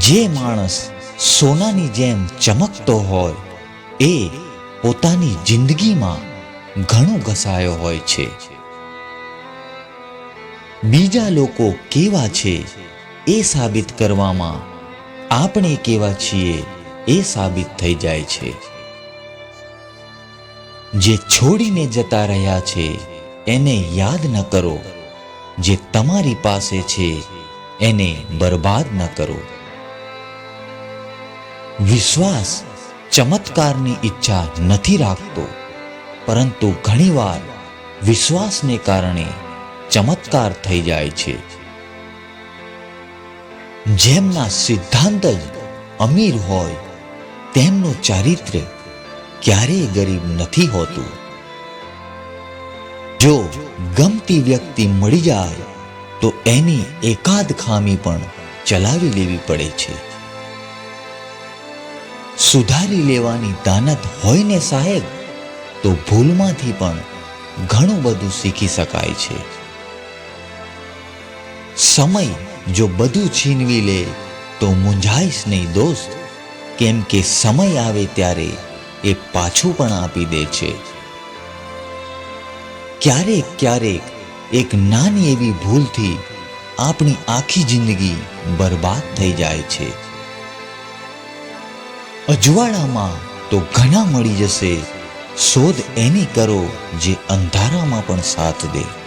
જે માણસ સોનાની જેમ ચમકતો હોય, એ પોતાની જિંદગીમાં ઘણો ઘસાયો હોય છે. બીજા લોકો કેવા છે એ સાબિત કરવામાં આપણે કેવા છીએ એ સાબિત થઈ જાય છે. જે છોડીને જતા રહ્યા છે, એને યાદ ન કરો. જે તમારી પાસે છે એને બરબાદ ન કરો. વિશ્વાસ ચમત્કારની ઈચ્છા નથી રાખતો, પરંતુ ઘણીવાર વિશ્વાસને કારણે ચમત્કાર થઈ જાય છે. જેમના સિદ્ધાંત જ અમીર હોય, તેમનું ચારિત્ર્ય ક્યારેય ગરીબ નથી હોતું. જો ગમતી વ્યક્તિ મળી જાય તો એની એકાદ ખામી પણ ચલાવી લેવી પડે છે. સુધારી લેવાની દાનત હોય ને સાહેબ, તો ભૂલમાંથી પણ ઘણું બધું શીખી શકાય છે. સમય જો બધું છીનવી લે, તો મૂંઝાઈશ નહીં દોસ્ત. કેમ કે સમય આવે ત્યારે એ પાછું પણ આપી દે છે. ક્યારેક ક્યારેક એક નાની એવી ભૂલથી આપણી આખી જિંદગી બરબાદ થઈ જાય છે. અજવાળામાં તો ઘણા મળી જશે. શોધ એની કરો જે અંધારામાં પણ સાથ દે.